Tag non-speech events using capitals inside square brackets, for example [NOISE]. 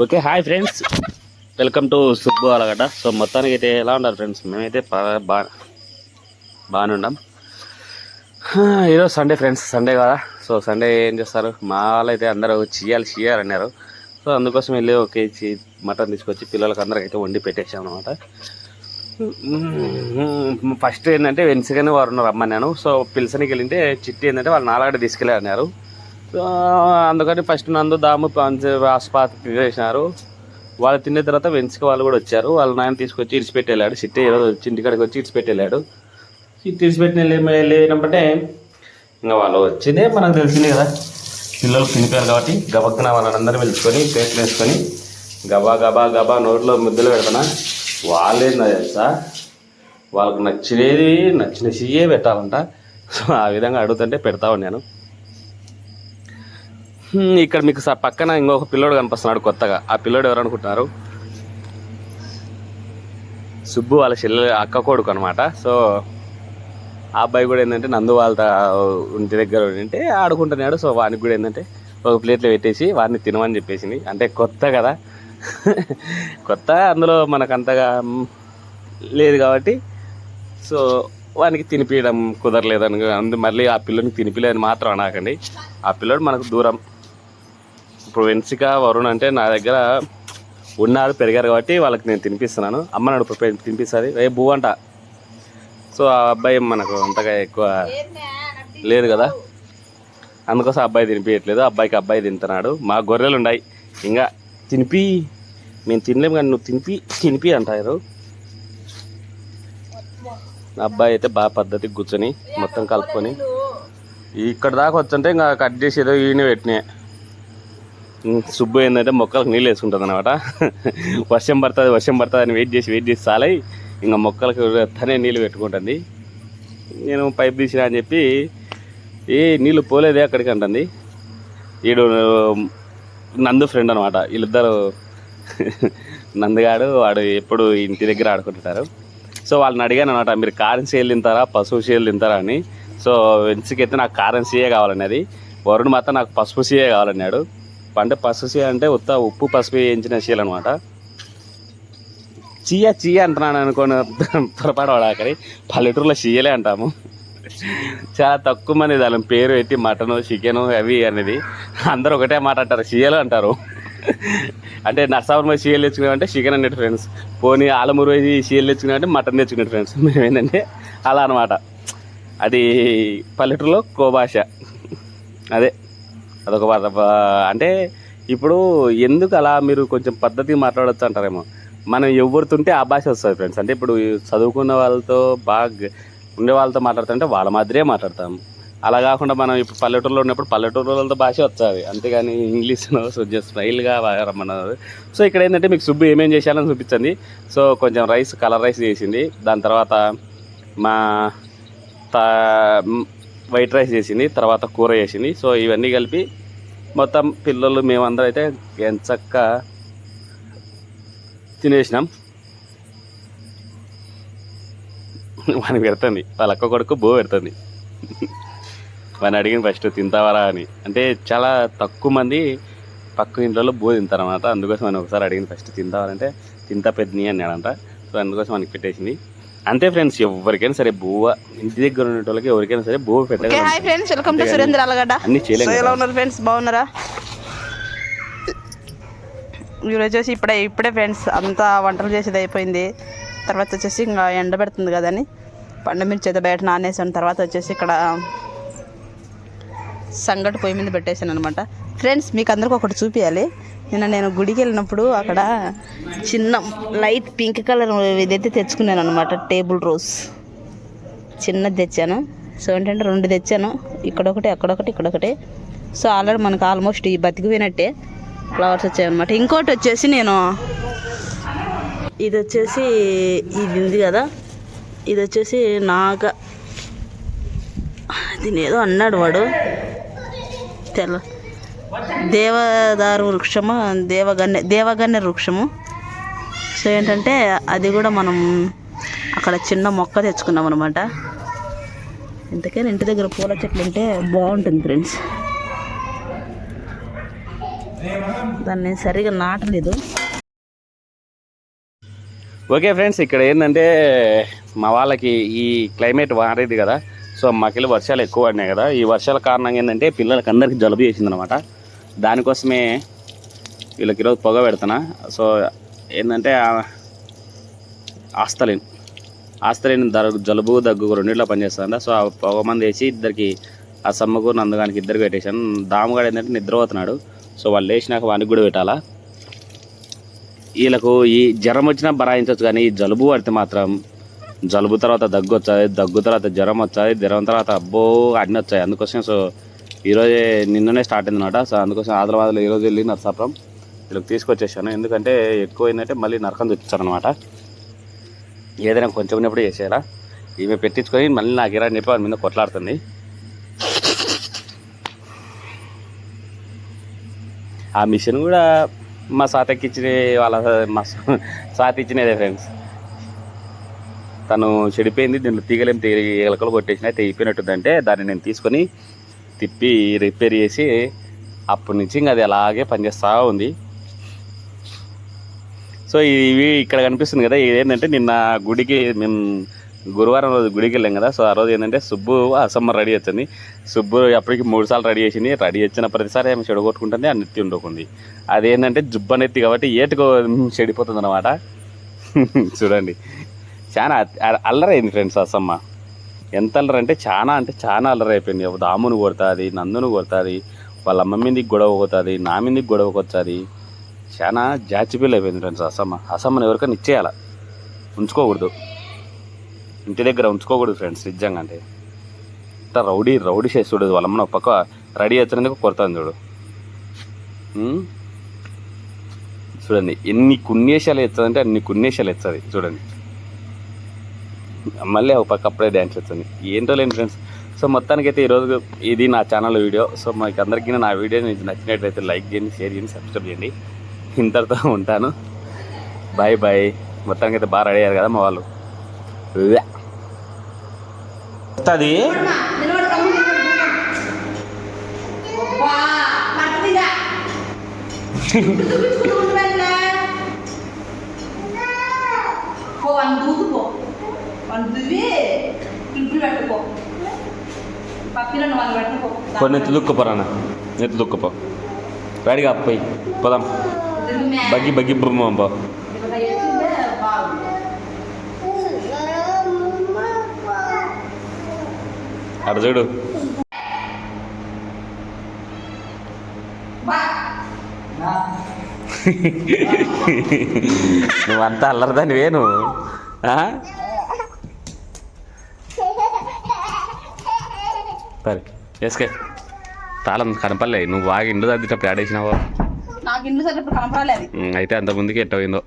Okay hi friends. Welcome to Subbu Alagadda. So మొత్తానికి అయితే ఎలా ఉన్నారు ఫ్రెండ్స్? మేమైతే బా- బాగానే ఉన్నాం. ఈరోజు సండే ఫ్రెండ్స్ సండే కదా. సో సండే ఏం చేస్తారు? మా వాళ్ళైతే అందరూ చేయాలి చేయాలి అన్నారు. సో అందుకోసం వెళ్ళి ఒక కేజీ మటన్ తీసుకొచ్చి పిల్లలకి అందరికి అయితే వండి పెట్టేసాం అనమాట ఫస్ట్ ఏంటంటే వెన్సిగానే వారు ఉన్నారు రమ్మన్నాను సో పిలిచనికి వెళ్ళింటే చిట్టి ఏంటంటే వాళ్ళు నాలుగడ తీసుకెళ్ళి అన్నారు. అందుకని ఫస్ట్ నందు దాము ఆసుపత్రికి వేసినారు వాళ్ళు తిన్న తర్వాత వెన్స్కి వాళ్ళు కూడా వచ్చారు. వాళ్ళ నాయన తీసుకొచ్చి ఇడిచిపెట్టి వెళ్ళాడు ఈరోజు వచ్చి ఇంటికాడికి వచ్చి ఇడిచిపెట్టి వెళ్ళాడు ఇడిచిపెట్టిన వెళ్ళినప్పుడే ఇంకా వాళ్ళు వచ్చిందే మనకు తెలిసిందే కదా. పిల్లలు తినిపోయారు కాబట్టి గబక్కున వాళ్ళందరూ పిలుచుకొని ప్లేట్లు వేసుకొని గబా గబా గబా నోట్లో ముద్దలు పెడతానా? వాళ్ళేందా తెలుసా? వాళ్ళకి నచ్చినది నచ్చిన చెయ్యే పెట్టాలంట. సో ఆ విధంగా అడుగుతుంటే పెడతా ఉన్నాను. ఇక్కడ మీకు సార్ పక్కన ఇంకొక పిల్లోడు కనిపిస్తున్నాడు కొత్తగా. ఆ పిల్లోడు ఎవరు అనుకుంటున్నారు? సుబ్బు వాళ్ళ చెల్లె అక్క కొడుకు అనమాట సో ఆ అబ్బాయి కూడా ఏంటంటే నందు వాళ్ళ ఇంటి దగ్గర ఉంటే ఆడుకుంటున్నాడు. సో వానికి కూడా ఏంటంటే ఒక ప్లేట్లో పెట్టేసి వాడిని తినమని చెప్పేసింది. అంటే కొత్త కదా. కొత్త అందులో మనకు అంతగా లేదు కాబట్టి సో వానికి తినిపించడం కుదరలేదని అందు మళ్ళీ ఆ పిల్లని తినిపిలేదని మాత్రం అనకండి. ఆ పిల్లడు మనకు దూరం. ఇప్పుడు వెన్సిక వరుణ్ అంటే నా దగ్గర ఉన్నారు పెరిగారు కాబట్టి వాళ్ళకి నేను తినిపిస్తున్నాను. అమ్మ నాడు తినిపిస్తుంది. ఏ భూ అంట. సో ఆ అబ్బాయి మనకు అంతగా ఎక్కువ లేదు కదా. అందుకోసం ఆ అబ్బాయి తినిపించట్లేదు ఆ అబ్బాయికి అబ్బాయి తింటున్నాడు. మా గొర్రెలు ఉన్నాయి ఇంకా తినిపి. మేము తినలేము కానీ నువ్వు తినిపి. తినిపి అంటారు. అబ్బాయి అయితే బాగా పద్ధతికి కూర్చొని మొత్తం కలుపుకొని. ఇక్కడ దాకా వచ్చంటే ఇంకా కట్ చేసి ఏదో ఈయన పెట్టినాయి. సుబ్బు ఏంటంటే మొక్కలకు నీళ్ళు వేసుకుంటుంది అనమాట వర్షం పడుతుంది వర్షం పడుతుంది అని వెయిట్ చేసి వెయిట్ చేసి చాలై ఇంకా మొక్కలకు తనే నీళ్ళు పెట్టుకుంటుంది. నేను పైప్ తీసినా అని చెప్పి ఏ నీళ్ళు పోలేదే అక్కడికి అంటుంది. వీడు నందు ఫ్రెండ్ అనమాట వీళ్ళిద్దరు నందుగాడు వాడు ఎప్పుడు ఇంటి దగ్గర ఆడుకుంటుంటారు. సో వాళ్ళని అడిగాను అనమాట మీరు కారం సేల్ తింటారా పసుపు సేల్ తింటారా అని. సో వెన్స్కి నాకు కారం సీయే కావాలన్నది. వరుణ్ మాత్రం నాకు పసుపు సీయే కావాలన్నాడు. అంటే పసుపు చీయ అంటే ఉత్త ఉప్పు పసుపు వేయించిన సీలు అనమాట చీయ చీయ అంటున్నాను అనుకోని పొరపాటు ఆఖరి. పల్లెటూరులో చీయలే అంటాము. చాలా తక్కువ మంది దాని పేరు పెట్టి మటను చికెను అవి అనేది అందరూ ఒకటే మాట అంటారు చీయలు అంటారు. అంటే నర్సాపురం పోయి చీయలు తెచ్చుకున్నామంటే చికెన్ అండి ఫ్రెండ్స్ పోనీ ఆలమూరు పోయి చీయలు తెచ్చుకున్నామంటే మటన్ తెచ్చుకునే ఫ్రెండ్స్ మేమేంటంటే అలా అనమాట అది పల్లెటూరులో కోభాష అదే. అదొక అంటే ఇప్పుడు ఎందుకు అలా మీరు కొంచెం పద్ధతిగా మాట్లాడొచ్చు అంటారేమో? మనం ఎవరితుంటే ఆ భాష వస్తుంది ఫ్రెండ్స్ అంటే ఇప్పుడు చదువుకున్న వాళ్ళతో బాగా ఉండే వాళ్ళతో మాట్లాడుతుంటే వాళ్ళ మాదిరే మాట్లాడతాం. అలా కాకుండా మనం ఇప్పుడు పల్లెటూరులో ఉన్నప్పుడు పల్లెటూరు వాళ్ళతో భాష వస్తుంది. అంతేగాని ఇంగ్లీష్లో కొంచెం స్టైల్గా రమ్మన్నారు సో ఇక్కడ ఏంటంటే మీకు సుబ్బు ఏమేం చేశాలని చూపించండి. సో కొంచెం రైస్ కలర్ రైస్ చేసింది. దాని తర్వాత మా తా వైట్ రైస్ చేసింది తర్వాత కూర చేసింది. సో ఇవన్నీ కలిపి మొత్తం పిల్లలు మేమందరం అయితే ఎంచక్క తినేసినాం. వాని పెడుతుంది. వాళ్ళ అక్క కొడుకు బో పెడుతుంది. వాడిని అడిగిన ఫస్ట్ తింటావరా అని. అంటే చాలా తక్కువ మంది పక్క ఇంట్లో బో తింటారనమాట అందుకోసం అని ఒకసారి అడిగింది ఫస్ట్ తింటావారంటే తింటా పెద్దని అన్నాడంట. సో అందుకోసం మనకి పెట్టేసింది. అంతే ఫ్రెండ్స్ ఎవరికైనా సరే బువ్వ ఇంటి దగ్గర ఉన్న వాళ్ళకి ఎవరికైనా సరే బువ్వ పెట్టాలి hi friends welcome to Surendra Alagadda. అన్ని. ఎలా ఉన్నారు ఫ్రెండ్స్? బాగున్నారా? ఈరోజు వచ్చేసి ఇప్పుడే ఇప్పుడే ఫ్రెండ్స్ అంతా వంటలు చేసేది అయిపోయింది. తర్వాత వచ్చేసి ఇంకా ఎండ పెడుతుంది కదని పండు మిర్చి అయితే బయట నానేసాను. తర్వాత వచ్చేసి ఇక్కడ సంగటి పొయ్యి మీద పెట్టేశాను అనమాట ఫ్రెండ్స్ మీకు అందరికి ఒకటి చూపించాలి నిన్న నేను గుడికి వెళ్ళినప్పుడు అక్కడ చిన్న లైట్ పింక్ కలర్ ఇదైతే తెచ్చుకున్నాను అనమాట టేబుల్ రోజ్ చిన్నది తెచ్చాను. సో ఏంటంటే రెండు తెచ్చాను. ఇక్కడొకటి అక్కడొకటి ఇక్కడొకటి. సో ఆల్రెడీ మనకు ఆల్మోస్ట్ ఈ బతికిపోయినట్టే ఫ్లవర్స్ వచ్చాయన్నమాట ఇంకోటి వచ్చేసి నేను ఇది వచ్చేసి ఇది ఉంది కదా ఇది వచ్చేసి నాగ దీని ఏదో అన్నాడు వాడు. తెల్ల దేవదారు వృక్షము దేవగన్య దేవగన్య వృక్షము. సో ఏంటంటే అది కూడా మనం అక్కడ చిన్న మొక్క తెచ్చుకున్నాం అనమాట ఇంతకైనా ఇంటి దగ్గర పూల చెట్లు ఉంటే బాగుంటుంది ఫ్రెండ్స్. దాన్ని సరిగా నాటలేదు. ఓకే ఫ్రెండ్స్ ఇక్కడ ఏంటంటే మా వాళ్ళకి ఈ క్లైమేట్ మారేది కదా. సో మాకెళ్ళి వర్షాలు ఎక్కువ పడినాయి కదా. ఈ వర్షాల కారణంగా ఏంటంటే పిల్లలకి అందరికీ జలుబు చేసిందనమాట దానికోసమే వీళ్ళకి ఈరోజు పొగ పెడుతున్నా. సో ఏంటంటే ఆస్తలిన్ ఆస్తలిన్ దర జలుబు దగ్గు రెండిట్లో పనిచేస్తుందా సో ఆ పొగ మంది వేసి ఇద్దరికి ఆ సమ్మకు నందుగానికి ఇద్దరికి పెట్టేశాను దామగాడు ఏంటంటే నిద్రపోతున్నాడు. సో వాళ్ళు లేచినాక వానికి కూడా పెట్టాలా? వీళ్ళకు ఈ జ్వరం వచ్చినా బరాయించవచ్చు కానీ ఈ జలుబు పడితే మాత్రం జలుబు తర్వాత దగ్గు వచ్చాయి దగ్గు తర్వాత జ్వరం వచ్చాయి జ్వరం తర్వాత అబ్బో అన్నీ వచ్చాయి. అందుకోసం సో ఈరోజే నిన్ననే స్టార్ట్ అయింది అనమాట సో అందుకోసం ఆదిలాబాద్లో ఈరోజు వెళ్ళి నరసాపురం వీళ్ళకి తీసుకొచ్చేసాను. ఎందుకంటే ఎక్కువ ఏంటంటే మళ్ళీ నరకం తెచ్చారు అనమాట ఏదైనా కొంచెం ఉన్నప్పుడు చేసేయాలా? ఈమె పెట్టించుకొని మళ్ళీ నాకు ఇరా చెప్పి వాడి మీద కొట్లాడుతుంది. ఆ మిషన్ కూడా మా సాతకి ఇచ్చిన వాళ్ళ మా సాత ఇచ్చినదే ఫ్రెండ్స్. తను చెడిపోయింది దీంట్లో తీగలేం తీగలకలు కొట్టేసినా తెగిపోయినట్టుందంటే దాన్ని నేను తీసుకొని తిప్పి రిపేర్ చేసి అప్పటి నుంచి ఇంకా అది అలాగే పనిచేస్తూ ఉంది. సో ఇవి ఇక్కడ కనిపిస్తుంది కదా ఇది ఏంటంటే నిన్న గుడికి మేము గురువారం రోజు గుడికి వెళ్ళాం కదా సో ఆ రోజు ఏంటంటే సుబ్బు అసమ్మ రెడీ వచ్చింది సుబ్బు అప్పటికి మూడు సార్లు రెడీ చేసింది. రెడీ వచ్చిన ప్రతిసారి ఆమె చెడగొట్టుకుంటుంది ఆ నెత్తి ఉండకుంది. అదేంటంటే జుబ్బ నెత్తి కాబట్టి ఏటుకో చెడిపోతుంది అనమాట [LAUGHS] చూడండి. చాలా అల్లరైంది ఫ్రెండ్స్ అసమ్మ ఎంత అల్లరి అంటే చాలా అంటే చాలా అల్లరి అయిపోయింది దామును కొడుతుంది నందును కొడుతుంది వాళ్ళ అమ్మ మీదకి గొడవ పోతుంది నా మీదకి గొడవ కొచ్చాది చాలా జాచిపిల్ అయిపోయింది ఫ్రెండ్స్ అసమ్మ. అసమ్మను ఎవరికైనా ఇచ్చేయాల? ఉంచుకోకూడదు. ఇంటి దగ్గర ఉంచుకోకూడదు ఫ్రెండ్స్ నిజంగా అంటే. ఇంత రౌడీ రౌడీ చేసి చూడదు వాళ్ళ అమ్మను ఒక పక్క రెడీ వచ్చినందుకు కొడతాను చూడు. చూడండి ఎన్ని కున్నేశాలు అంటే అన్ని కున్నేశాలు ఎత్తుంది చూడండి. మళ్ళీ ఒక పక్క అప్పుడే డ్యాన్స్ వచ్చింది ఏంటో లేని ఫ్రెండ్స్ సో మొత్తానికైతే ఈరోజు ఇది నా ఛానల్ వీడియో సో మీకు అందరికీ నా వీడియో మీకు నచ్చినట్లయితే లైక్ చేయండి షేర్ చేయండి సబ్స్క్రైబ్ చేయండి. ఇంతటితో ఉంటాను. బాయ్ బాయ్ మొత్తానికైతే బాగా రెడీ అయ్యారు కదా మా వాళ్ళు. వస్తుంది. [LAUGHS] కొన్ని ఎత్తు దుక్కుపోరానా ఎత్తు దుక్కుపో రెడీగా పోయి పోదాం బగ్గి బగ్గి బొమ్మ అక్కడ చూడు నువ్వంతా అల్లరిదాని వేను సరే వేసుకే. తాళం కనపడలే నువ్వు బాగా ఇంట్లో తగ్గినప్పుడు ఆడేసినావో నాకు ఇంట్లో సరిగ్గా కనపడాలి అది. అయితే అంత ముందుకి ఎట్టయిందో